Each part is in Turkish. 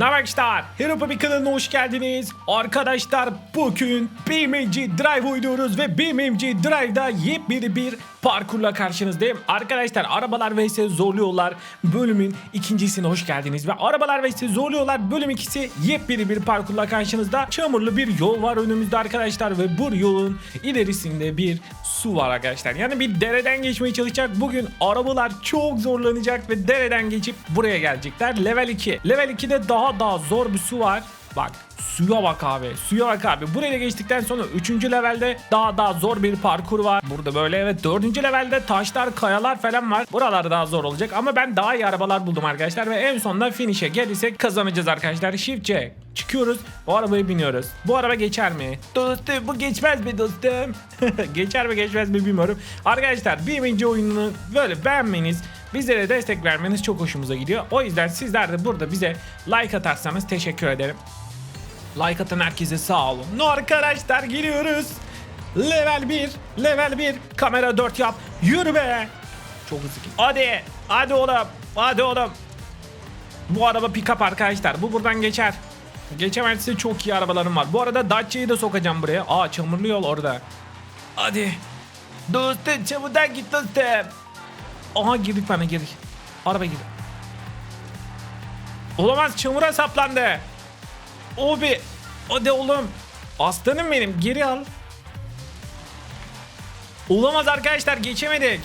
Arkadaşlar, Hero Puppy kanalına hoş geldiniz. Arkadaşlar bugün BMG Drive oynuyoruz ve BMG Drive'da yepyeni bir parkurla karşınızdayım. Arkadaşlar arabalar vs zorluyorlar bölümün ikincisine hoş geldiniz. Ve arabalar vs zorluyorlar bölüm ikisi yepyeni bir parkurla karşınızda. Çamurlu bir yol var önümüzde arkadaşlar ve bu yolun ilerisinde bir su var arkadaşlar. Yani bir dereden geçmeye çalışacak. Bugün arabalar çok zorlanacak ve dereden geçip buraya gelecekler. Level 2. Level 2'de daha daha zor bir su var. Bak suya bak abi suya bak abi buraya geçtikten sonra 3. levelde daha daha zor bir parkur var burada böyle evet 4. levelde taşlar kayalar falan var buralar daha zor olacak ama ben daha iyi arabalar buldum arkadaşlar ve en sonunda finish'e gelirsek kazanacağız arkadaşlar shift çıkıyoruz bu arabaya biniyoruz bu araba geçer mi dostum bu geçmez mi dostum geçer mi geçmez mi bilmiyorum arkadaşlar birinci oyununu böyle beğenmeniz Bizlere destek vermeniz çok hoşumuza gidiyor. O yüzden sizler de burada bize like atarsanız teşekkür ederim. Like atan herkese sağ olun. No arkadaşlar giriyoruz. Level 1, level 1. Kamera 4 yap. Yürü be. Çok hızlı. Hadi. Hadi oğlum. Hadi oğlum. Bu araba pick-up arkadaşlar. Bu buradan geçer. Geçemezse çok iyi arabalarım var. Bu arada Dacia'yı da sokacağım buraya. Aa çamurlu yol orada. Hadi. Dostum çabudan git dostum. Aha girdik bana girdik. Araba girdi. Olamaz çamura saplandı. Obi. Hadi oğlum. Aslanım benim geri al. Olamaz arkadaşlar geçemedik.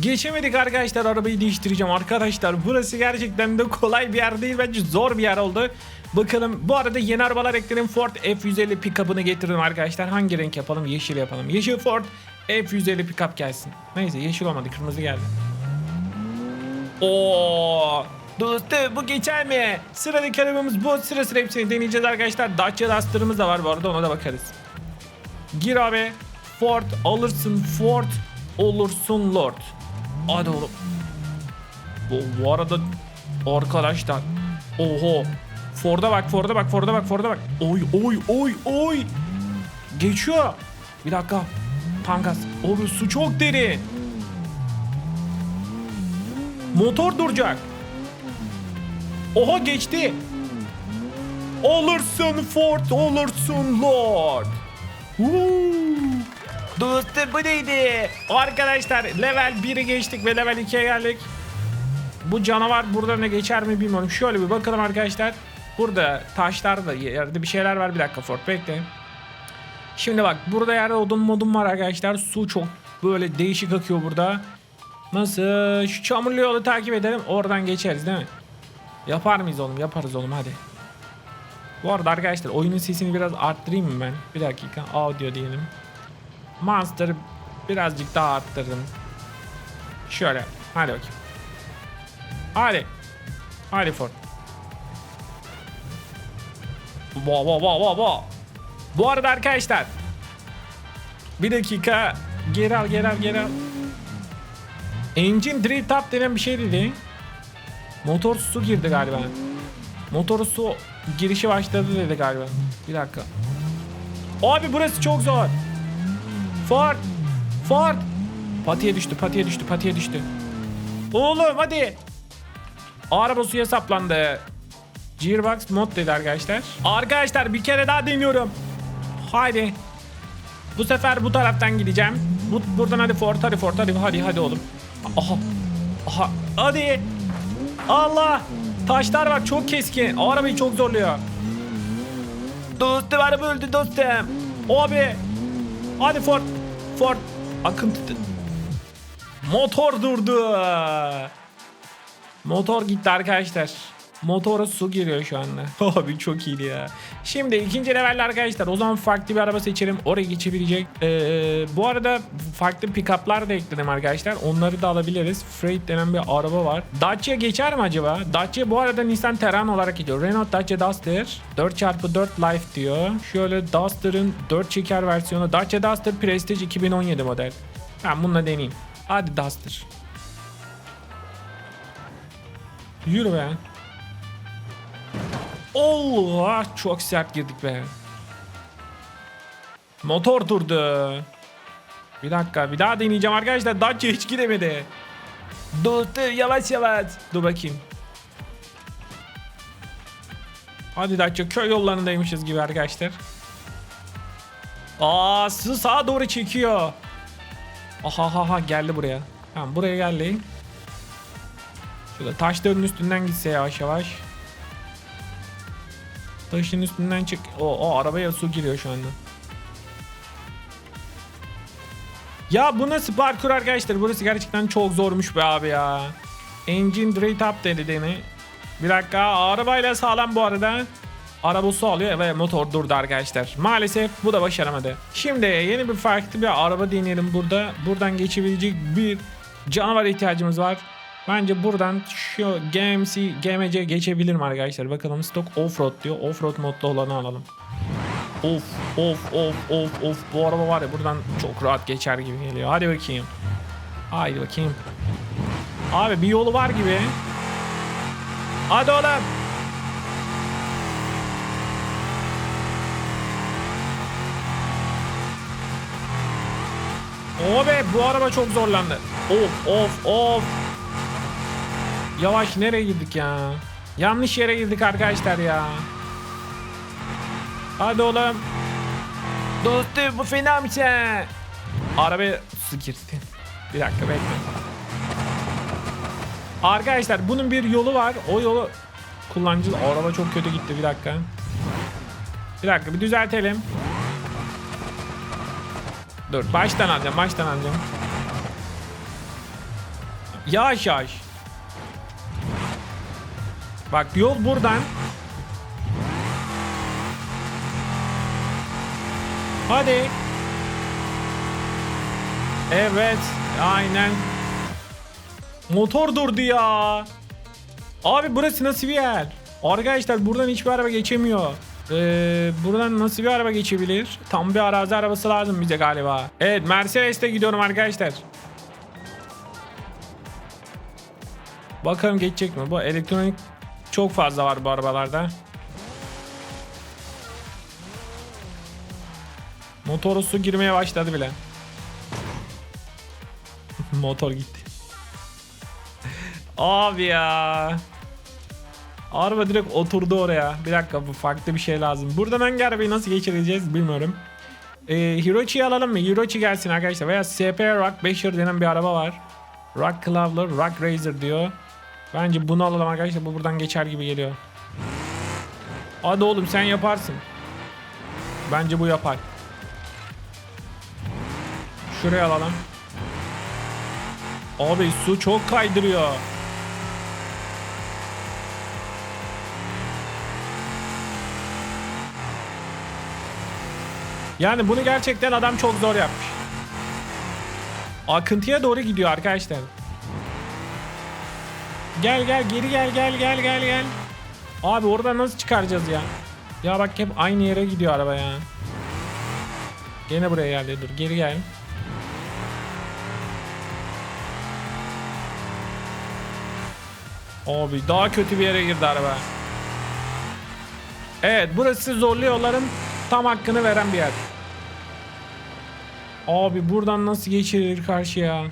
Geçemedik arkadaşlar arabayı değiştireceğim arkadaşlar. Burası gerçekten de kolay bir yer değil bence zor bir yer oldu. Bakalım bu arada yeni arabalar ekledim. Ford F150 pick-up'ını getirdim arkadaşlar. Hangi renk yapalım? Yeşil yapalım. Yeşil Ford F150 pick-up gelsin. Neyse yeşil olmadı kırmızı geldi. Oo, dostum bu geçer mi? Sıradaki arabamız bu. Sıra sıra hepsini deneyeceğiz arkadaşlar. Dacia Duster'ımız da var bu arada ona da bakarız. Gir abi. Ford alırsın Ford olursun Lord. Hadi oğlum. Bu, bu arada arkadaşlar. Oho. Ford'a bak Ford'a bak Ford'a bak Ford'a bak. Oy oy oy oy. Geçiyor. Bir dakika. Pangas. Oğlum su çok derin. Motor duracak. Oha geçti. Olursun Ford, olursun Lord. Woo. Dostum bu neydi? Arkadaşlar level 1'i geçtik ve level 2'ye geldik. Bu canavar burada ne geçer mi bilmiyorum. Şöyle bir bakalım arkadaşlar. Burada taşlarda yerde bir şeyler var. Bir dakika Ford bekle. Şimdi bak burada yerde odun modun var arkadaşlar. Su çok böyle değişik akıyor burada. Nasıl? Şu çamurlu yolu takip edelim. Oradan geçeriz değil mi? Yapar mıyız oğlum? Yaparız oğlum hadi. Bu arada arkadaşlar oyunun sesini biraz arttırayım mı ben? Bir dakika. Audio diyelim. Monster'ı birazcık daha arttırdım. Şöyle. Hadi bakayım. Hadi. Hadi Ford. Ba ba ba ba ba. Bu arada arkadaşlar. Bir dakika. Geri al geri al geri al. Engine drift up denen bir şey dedi. Motor su girdi galiba. Motor su girişi başladı dedi galiba. Bir dakika. Abi burası çok zor. Ford. Ford. Patiye düştü, patiye düştü, patiye düştü. Oğlum hadi. Araba suya saplandı. Gearbox mod dedi arkadaşlar. Arkadaşlar bir kere daha deniyorum. Haydi. Bu sefer bu taraftan gideceğim. Bu, buradan hadi Ford, hadi Ford, hadi hadi hadi oğlum. Aha. Aha. Hadi. Allah. Taşlar var çok keskin. O arabayı çok zorluyor. Dostum araba öldü dostum. Abi. Hadi Ford. Ford. Akıntı. Motor durdu. Motor gitti arkadaşlar. Motora su giriyor şu anda. Abi çok iyiydi ya. Şimdi ikinci level arkadaşlar. O zaman farklı bir araba seçelim. Oraya geçebilecek. Ee, bu arada farklı pick-up'lar da ekledim arkadaşlar. Onları da alabiliriz. Freight denen bir araba var. Dacia geçer mi acaba? Dacia bu arada Nissan Terran olarak gidiyor. Renault Dacia Duster. 4x4 Life diyor. Şöyle Duster'ın 4 çeker versiyonu. Dacia Duster Prestige 2017 model. Ben bununla deneyeyim. Hadi Duster. Yürü be. Allah çok sert girdik be. Motor durdu. Bir dakika bir daha deneyeceğim arkadaşlar. Dacia hiç gidemedi. Dur dur yavaş yavaş. Dur bakayım. Hadi Datça köy yollarındaymışız gibi arkadaşlar. Aa su sağa doğru çekiyor. Aha ha ha geldi buraya. Tamam buraya geldi. Şöyle taşların üstünden gitse yavaş yavaş. Taşın üstünden çık. O, o arabaya su giriyor şu anda. Ya bu nasıl parkur arkadaşlar? Burası gerçekten çok zormuş be abi ya. Engine Straight Up dedi beni. Bir dakika arabayla sağlam bu arada. Araba su alıyor ve motor durdu arkadaşlar. Maalesef bu da başaramadı. Şimdi yeni bir farklı bir araba deneyelim burada. Buradan geçebilecek bir canavar ihtiyacımız var. Bence buradan şu GMC, GMC geçebilirim arkadaşlar. Bakalım stock offroad diyor. Offroad modlu olanı alalım. Of of of of of bu araba var ya buradan çok rahat geçer gibi geliyor. Hadi bakayım. Haydi bakayım. Abi bir yolu var gibi. Hadi oğlum. O be bu araba çok zorlandı. Of of of. Yavaş nereye girdik ya? Yanlış yere girdik arkadaşlar ya. Hadi oğlum. Dostum bu fena bir şey. Arabaya su. Bir dakika bekle. Arkadaşlar bunun bir yolu var. O yolu kullanıcı araba çok kötü gitti bir dakika. Bir dakika bir düzeltelim. Dur baştan alacağım baştan alacağım. Yavaş yavaş. Bak yol buradan. Hadi. Evet. Aynen. Motor durdu ya. Abi burası nasıl bir yer? Arkadaşlar buradan hiçbir araba geçemiyor. Ee, buradan nasıl bir araba geçebilir? Tam bir arazi arabası lazım bize galiba. Evet Mercedes'te gidiyorum arkadaşlar. Bakalım geçecek mi? Bu elektronik çok fazla var bu arabalarda. Motoru su girmeye başladı bile. Motor gitti. Abi ya. Araba direkt oturdu oraya. Bir dakika bu farklı bir şey lazım. Buradan hangi arabayı nasıl geçireceğiz bilmiyorum. Ee, Hirochi'yi alalım mı? Hirochi gelsin arkadaşlar. Veya SP Rock 5 denen bir araba var. Rock Cloud'lar, Rock Razer diyor. Bence bunu alalım arkadaşlar. Bu buradan geçer gibi geliyor. Hadi oğlum sen yaparsın. Bence bu yapar. Şuraya alalım. Abi su çok kaydırıyor. Yani bunu gerçekten adam çok zor yapmış. Akıntıya doğru gidiyor arkadaşlar. Gel gel geri gel gel gel gel gel. Abi oradan nasıl çıkaracağız ya? Ya bak hep aynı yere gidiyor araba ya. Gene buraya geldi dur geri gel. Abi daha kötü bir yere girdi araba. Evet burası zorlu yolların tam hakkını veren bir yer. Abi buradan nasıl geçilir karşıya?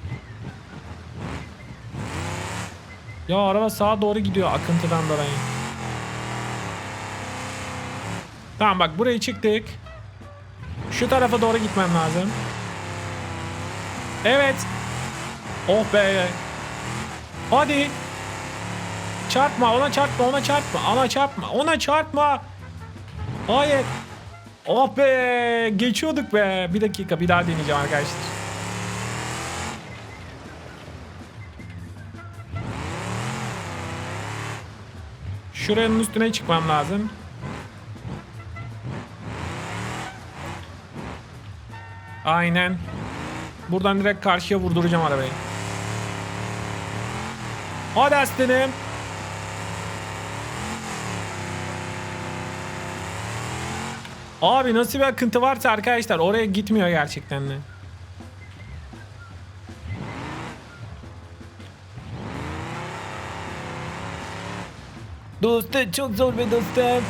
Ya araba sağa doğru gidiyor akıntıdan dolayı. Tamam bak buraya çıktık. Şu tarafa doğru gitmem lazım. Evet. Oh be. Hadi. Çarpma ona çarpma ona çarpma ona çarpma ona çarpma. Hayır. Oh be geçiyorduk be. Bir dakika bir daha deneyeceğim arkadaşlar. Şuranın üstüne çıkmam lazım. Aynen. Buradan direkt karşıya vurduracağım arabayı. Hadi aslanım. Abi nasıl bir akıntı varsa arkadaşlar oraya gitmiyor gerçekten de. Dostum çok zor be dostum.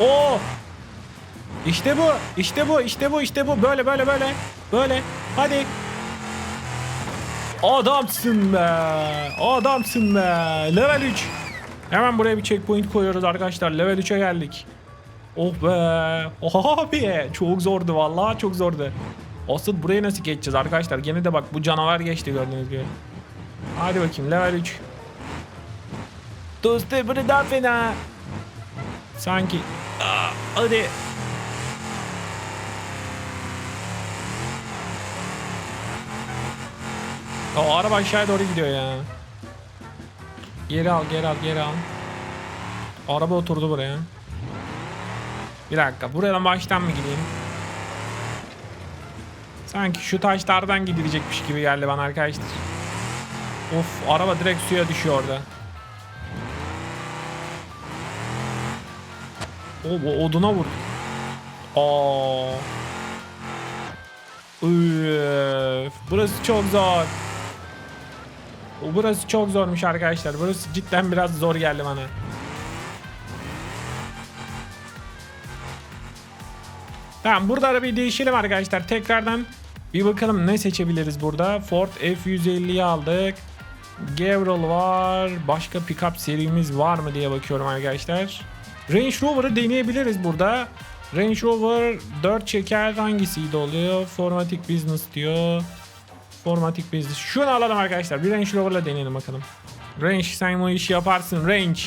Oo! İşte bu, işte bu, işte bu, işte bu. Böyle böyle böyle. Böyle. Hadi. Adamsın be. Adamsın be. Level 3. Hemen buraya bir checkpoint koyuyoruz arkadaşlar. Level 3'e geldik. Oh be. Oh abi. Çok zordu vallahi çok zordu. Asıl burayı nasıl geçeceğiz arkadaşlar? Gene de bak bu canavar geçti gördüğünüz gibi. Hadi bakayım level 3. Dostum bunu daha fena. Sanki. Aa, hadi. O araba aşağıya doğru gidiyor ya. Geri al, geri al, geri al. Araba oturdu buraya. Bir dakika, buradan baştan mı gideyim? Sanki şu taşlardan gidilecekmiş gibi geldi bana arkadaşlar. Of, araba direkt suya düşüyor orada. O bu oduna vur. Aa. Üf, burası çok zor. Burası çok zormuş arkadaşlar. Burası cidden biraz zor geldi bana. Tamam burada arabayı değişelim arkadaşlar. Tekrardan bir bakalım ne seçebiliriz burada. Ford F150'yi aldık. Gavril var. Başka pickup serimiz var mı diye bakıyorum arkadaşlar. Range Rover'ı deneyebiliriz burada. Range Rover 4 çeker hangisiydi oluyor? Formatic Business diyor. Formatic Business. Şunu alalım arkadaşlar. Bir Range Rover'la deneyelim bakalım. Range sen bu işi yaparsın. Range.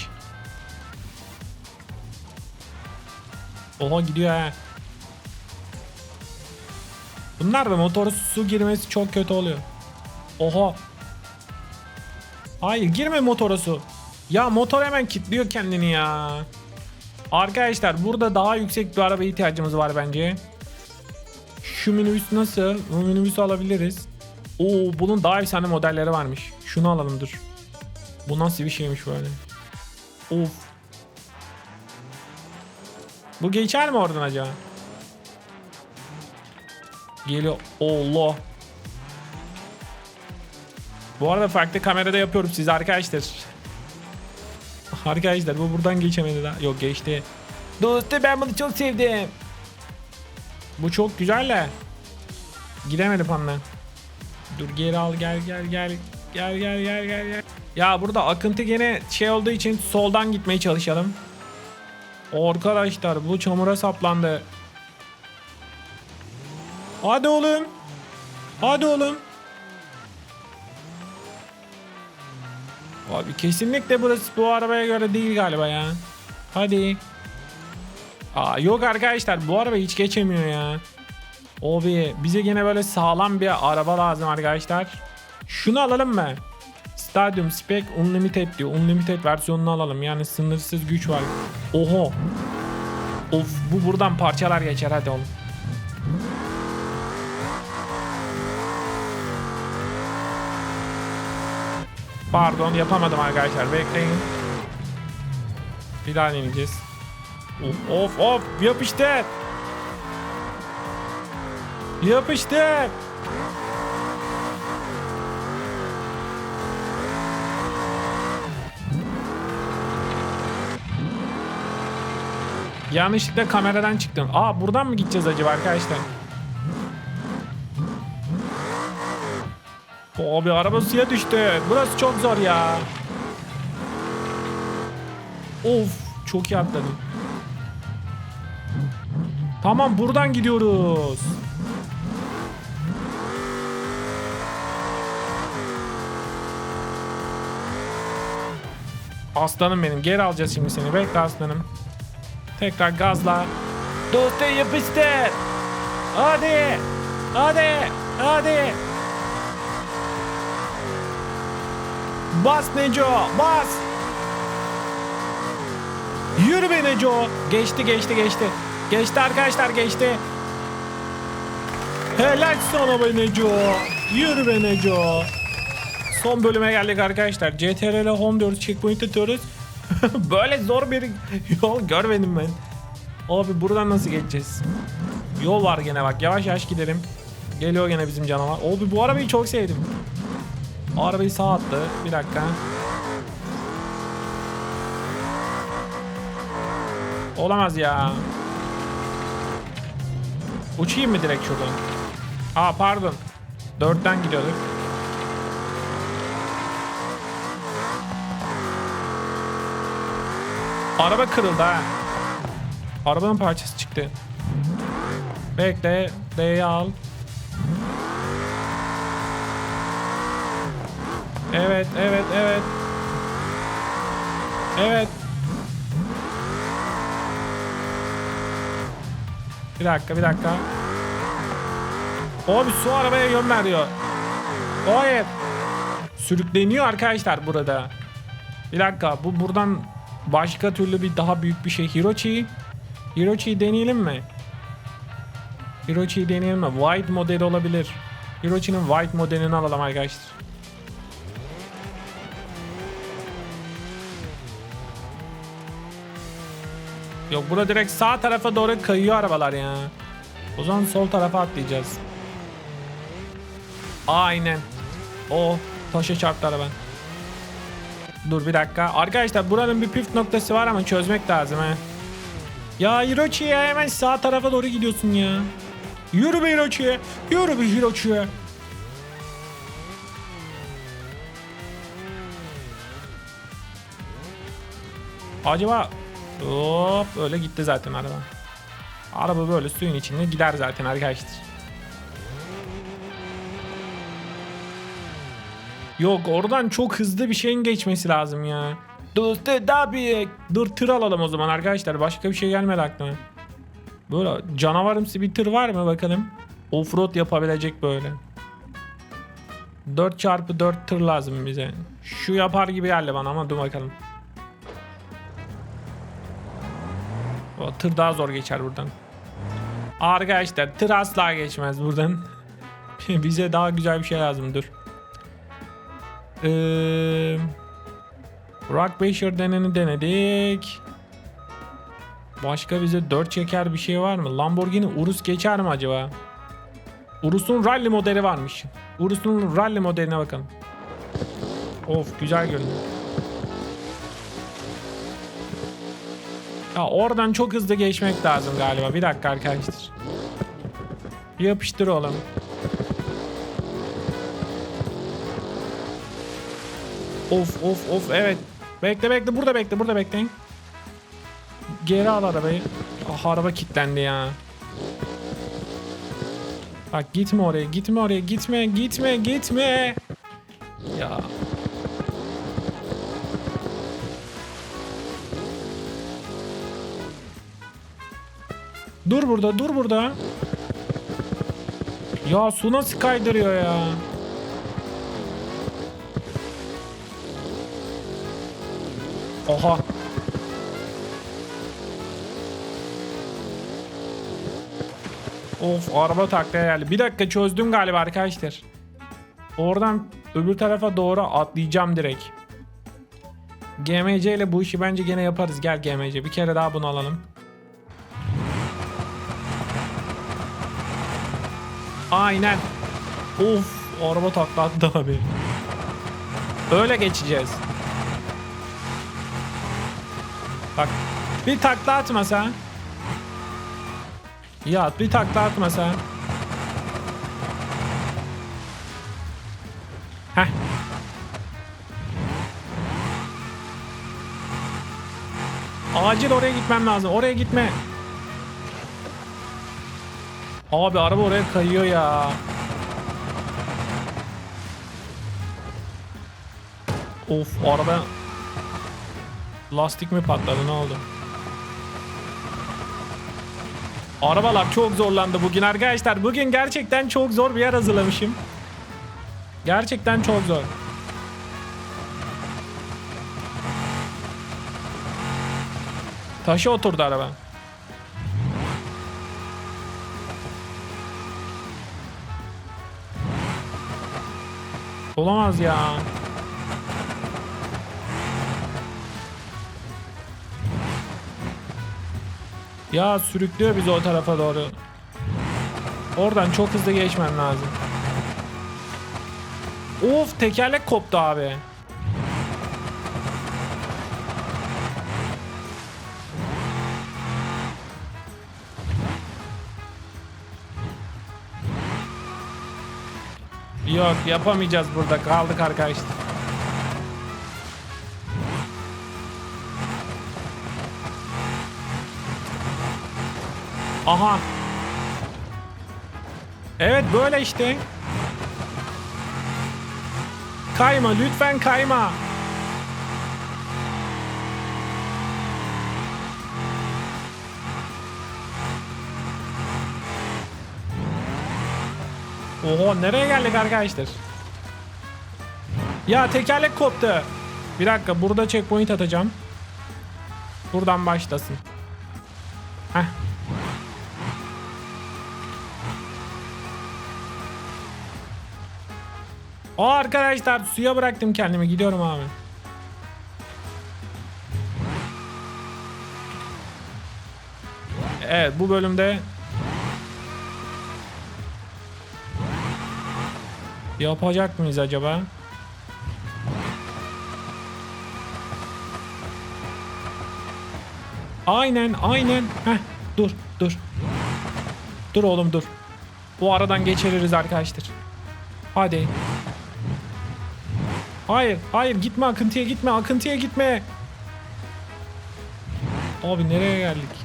Oha gidiyor ha. Bunlar da motoru su girmesi çok kötü oluyor. Oha. Hayır girme motora su. Ya motor hemen kilitliyor kendini ya. Arkadaşlar burada daha yüksek bir araba ihtiyacımız var bence. Şu minibüs nasıl? Bu minibüsü alabiliriz. Oo bunun daha efsane modelleri varmış. Şunu alalım dur. Bu nasıl bir şeymiş böyle? Of. Bu geçer mi oradan acaba? Geliyor. Allah. Bu arada farklı kamerada yapıyorum siz arkadaşlar. Arkadaşlar bu buradan geçemedi daha. Yok geçti. Dostum ben bunu çok sevdim. Bu çok güzel de. Gidemedim onunla. Dur geri al gel gel gel. Gel gel gel gel gel. Ya burada akıntı gene şey olduğu için soldan gitmeye çalışalım. Arkadaşlar bu çamura saplandı. Hadi oğlum. Hadi oğlum. Abi kesinlikle burası bu arabaya göre değil galiba ya. Hadi. Aa yok arkadaşlar bu araba hiç geçemiyor ya. Abi bize gene böyle sağlam bir araba lazım arkadaşlar. Şunu alalım mı? Stadium Spec Unlimited diyor. Unlimited versiyonunu alalım. Yani sınırsız güç var. Oho. Of bu buradan parçalar geçer hadi oğlum. Pardon yapamadım arkadaşlar bekleyin. Bir daha deneyeceğiz. Of of of yapıştır. Yapıştır. Yanlışlıkla kameradan çıktım. Aa buradan mı gideceğiz acaba arkadaşlar? Abi araba suya düştü. Burası çok zor ya. Of çok iyi atladım. Tamam buradan gidiyoruz. Aslanım benim geri alacağız şimdi seni. Bekle aslanım. Tekrar gazla. Dostum yapıştır. Hadi. Hadi. Hadi. Bas Neco bas. Yürü be Neco. Geçti geçti geçti. Geçti arkadaşlar geçti. Helal sana be Neco. Yürü be Neco. Son bölüme geldik arkadaşlar. CTRL Home diyoruz. Checkpoint atıyoruz. Böyle zor bir yol görmedim ben. Abi buradan nasıl geçeceğiz? Yol var gene bak. Yavaş yavaş gidelim. Geliyor gene bizim canavar. Abi bu arabayı çok sevdim. O arabayı sağa attı. Bir dakika. Olamaz ya. Uçayım mı direkt şuradan? Aa pardon. Dörtten gidiyorduk. Araba kırıldı ha. Arabanın parçası çıktı. Bekle. D'yi al. Evet, evet, evet. Evet. Bir dakika, bir dakika. Abi su arabaya yön veriyor. Hayır. Sürükleniyor arkadaşlar burada. Bir dakika, bu buradan başka türlü bir daha büyük bir şey. Hirochi. Hirochi'yi deneyelim mi? Hirochi'yi deneyelim mi? White modeli olabilir. Hirochi'nin white modelini alalım arkadaşlar. Yok burada direkt sağ tarafa doğru kayıyor arabalar ya. O zaman sol tarafa atlayacağız. Aynen. O taşa çarptı araba. Dur bir dakika. Arkadaşlar buranın bir püf noktası var ama çözmek lazım he. Ya Hirochi ya hemen sağ tarafa doğru gidiyorsun ya. Yürü be Hirochi. Yürü be Hirochi. Acaba hop öyle gitti zaten araba. Araba böyle suyun içinde gider zaten arkadaşlar. Yok oradan çok hızlı bir şeyin geçmesi lazım ya. Dur tabii. Dur tır alalım o zaman arkadaşlar. Başka bir şey gelmedi aklıma. Böyle canavarımsı bir tır var mı bakalım. Offroad yapabilecek böyle. 4x4 tır lazım bize. Şu yapar gibi geldi bana ama dur bakalım. O tır daha zor geçer buradan. Arkadaşlar tır asla geçmez buradan. bize daha güzel bir şey lazım dur. Ee, Rock Basher deneni denedik. Başka bize 4 çeker bir şey var mı? Lamborghini Urus geçer mi acaba? Urus'un rally modeli varmış. Urus'un rally modeline bakalım. Of güzel görünüyor. Ya oradan çok hızlı geçmek lazım galiba. Bir dakika arkadaşlar. Yapıştır oğlum. Of of of evet. Bekle bekle burada bekle burada bekleyin. Geri al arabayı. Ah araba kilitlendi ya. Bak gitme oraya gitme oraya gitme gitme gitme. Ya. Dur burada dur burada. Ya su nasıl kaydırıyor ya. Oha. Of araba taklaya geldi. Bir dakika çözdüm galiba arkadaşlar. Oradan öbür tarafa doğru atlayacağım direkt. GMC ile bu işi bence gene yaparız. Gel GMC bir kere daha bunu alalım. Aynen. Of araba takla attı abi. Öyle geçeceğiz. Bak bir takla atmasa. Ya bir takla atmasa. Heh. Acil oraya gitmem lazım. Oraya gitme. Abi araba oraya kayıyor ya. Of araba lastik mi patladı ne oldu? Arabalar çok zorlandı bugün arkadaşlar. Bugün gerçekten çok zor bir yer hazırlamışım. Gerçekten çok zor. Taşa oturdu araba. Olamaz ya. Ya sürüklüyor bizi o tarafa doğru. Oradan çok hızlı geçmem lazım. Of tekerlek koptu abi. Yok yapamayacağız burada kaldık arkadaşlar. Aha. Evet böyle işte. Kayma lütfen kayma. Oho nereye geldik arkadaşlar? Ya tekerlek koptu. Bir dakika burada checkpoint atacağım. Buradan başlasın. Heh. O arkadaşlar suya bıraktım kendimi gidiyorum abi. Evet bu bölümde yapacak mıyız acaba? Aynen aynen. Heh, dur dur. Dur oğlum dur. Bu aradan geçiririz arkadaşlar. Hadi. Hayır hayır gitme akıntıya gitme akıntıya gitme. Abi nereye geldik?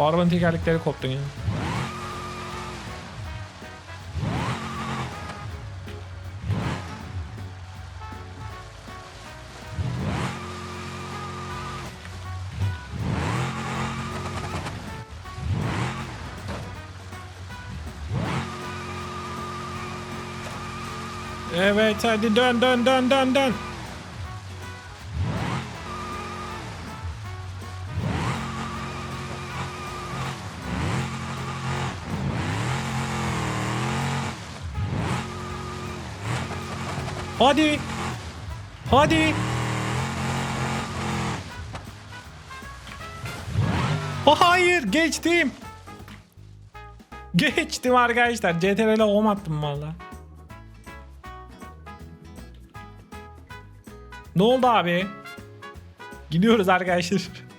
Uf, arabanın tekerlekleri koptu ya. Evet hadi dön dön dön dön dön. Hadi. Hadi. Hayır geçtim. Geçtim arkadaşlar. CTRL'e home attım valla. Ne oldu abi? Gidiyoruz arkadaşlar.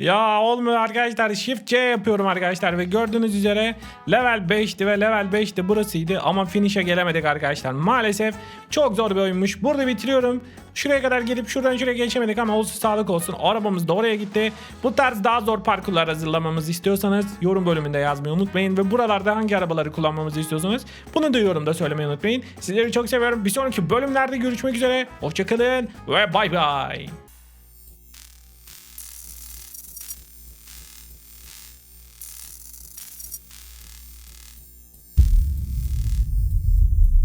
Ya olmuyor arkadaşlar. Shift C yapıyorum arkadaşlar ve gördüğünüz üzere level 5'ti ve level 5'ti burasıydı ama finish'e gelemedik arkadaşlar. Maalesef çok zor bir oyunmuş. Burada bitiriyorum. Şuraya kadar gelip şuradan şuraya geçemedik ama olsun sağlık olsun. Arabamız da oraya gitti. Bu tarz daha zor parkurlar hazırlamamızı istiyorsanız yorum bölümünde yazmayı unutmayın. Ve buralarda hangi arabaları kullanmamızı istiyorsanız bunu da yorumda söylemeyi unutmayın. Sizleri çok seviyorum. Bir sonraki bölümlerde görüşmek üzere. Hoşçakalın ve bay bay.